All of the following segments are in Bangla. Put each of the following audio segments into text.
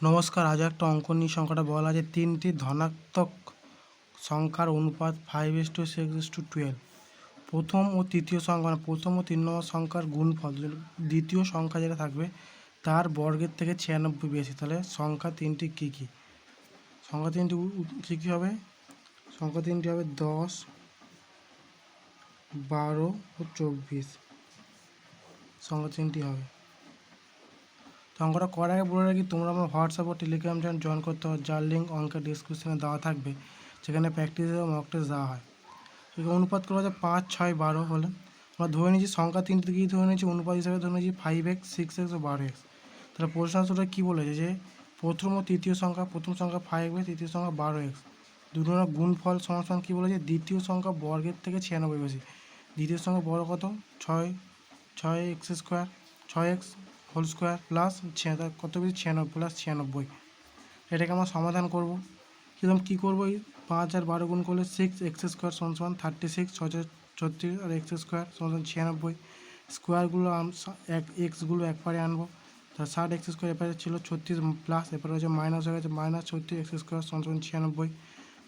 নমস্কার, আজ একটা অঙ্ক নিয়ে সংখ্যাটা বলা আছে। তিনটি ধনাত্মক সংখ্যার অনুপাত five is to six is to twelve প্রথম ও তৃতীয় সংখ্যা মানে প্রথম ও তিন নম্বর সংখ্যার গুণফল দ্বিতীয় সংখ্যা যেটা থাকবে, তার বর্গের থেকে ছিয়ানব্বই বেশি। তাহলে সংখ্যা তিনটি কী কী? সংখ্যা তিনটি কী কী হবে? সংখ্যা তিনটি হবে দশ, বারো ও চব্বিশ। সংখ্যা তিনটি হবে। অঙ্কটা করার আগে বলে রাখি, তোমরা আমার হোয়াটসঅ্যাপ ও টেলিগ্রাম চ্যানেল জয়েন করতে হবে যার লিঙ্ক অঙ্কের ডিসক্রিপশনে দেওয়া থাকবে সেখানে প্র্যাকটিস এবং মক টেস্ট দেওয়া হয়। অনুপাত করা হচ্ছে পাঁচ, ছয়, বারো হলে আমরা ধরে নিয়েছি সংখ্যা তিনটে কী ধরে নিয়েছি, অনুপাত হিসাবে ধরে নিয়েছি ফাইভ এক্স সিক্স এক্স ও বারো এক্স তাহলে প্রশ্ন আসলে কী বলেছে যে, প্রথম ও তৃতীয় সংখ্যা, প্রথম সংখ্যা ফাইভ এক্স তৃতীয় সংখ্যা বারো এক্স দুটো গুণফল সমান কী বলেছে? দ্বিতীয় সংখ্যা বর্গের থেকে ছিয়ানব্বই বেশি দ্বিতীয় সংখ্যা বড় কত? ছয় ছয় এক্স স্কোয়ার ছয় এক্স হোল স্কোয়ার প্লাস কত বেশি ছিয়ানব্বই প্লাস ছিয়ানব্বই। এটাকে আমরা সমাধান করব। কীরকম কী করব? এই পাঁচ আর বারো গুণ করলে সিক্স এক্স স্কোয়ার সমান সমান থার্টি সিক্স ছয় ছত্রিশ, আর এক্স স্কোয়ার সমান ছিয়ানব্বই। স্কোয়ারগুলো এক এক্সগুলো একবারে আনব। তা ষাট এক্স স্কোয়ার এপারে ছিল ছত্রিশ প্লাস এরপরে হচ্ছে মাইনাস হয়ে গেছে মাইনাস ছত্রিশ এক্স স্কোয়ার সমান সমান ছিয়ানব্বই।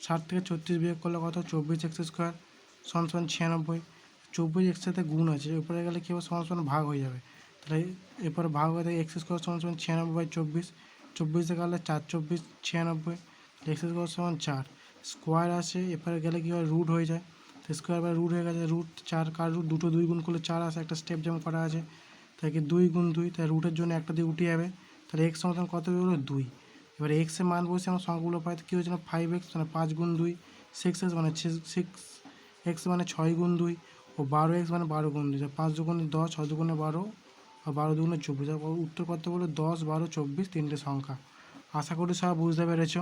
ষাট থেকে ছত্রিশ বিয়োগ করলে কত? চব্বিশ এক্স স্কোয়ার সমান সমান ছিয়ানব্বই। চব্বিশ এক্স সাথে গুণ আছে, এরপরে গেলে কী হবে? সমান সমান ভাগ হয়ে যাবে। এরপরে ভাগ হয়ে থাকে এক্স স্কোয়ার সমান সমান ছিয়ানব্বই বাই চব্বিশ? চব্বিশে গেলে চার, চব্বিশ, ছিয়ানব্বই। এক্স স্কোয়ার সমান চার? স্কোয়ার আসে, এরপরে গেলে কী হয়? রুট হয়ে যায়। তো স্কোয়ার বাই রুট হয়ে গেছে, রুট চার কার রুট? দুটো দুই গুণ করলে চার আসে, একটা স্টেপ যেমন করা আছে। তাই কি দুই গুণ দুই? তাই রুটের জন্য একটা দিয়ে উঠে যাবে। তাহলে এক্স সমান কত হলো? দুই। এবার এক্সের মান বসে আমরা সংখ্যাগুলো পাই কী হয়েছে না? ফাইভ এক্স মানে পাঁচ গুণ দুই। সিক্স এক্স মানে সিক্স এক্স মানে ছয় গুণ দুই। ও বারো এক্স মানে বারো গুণ দুই। পাঁচ দুগুণে দশ, ছয় দুগুণে বারো বারো দুগুণে চব্বিশ উত্তর করতে বলে দশ, বারো, চব্বিশ, তিনটে সংখ্যা। আশা করি সব বুঝতে পেরেছ।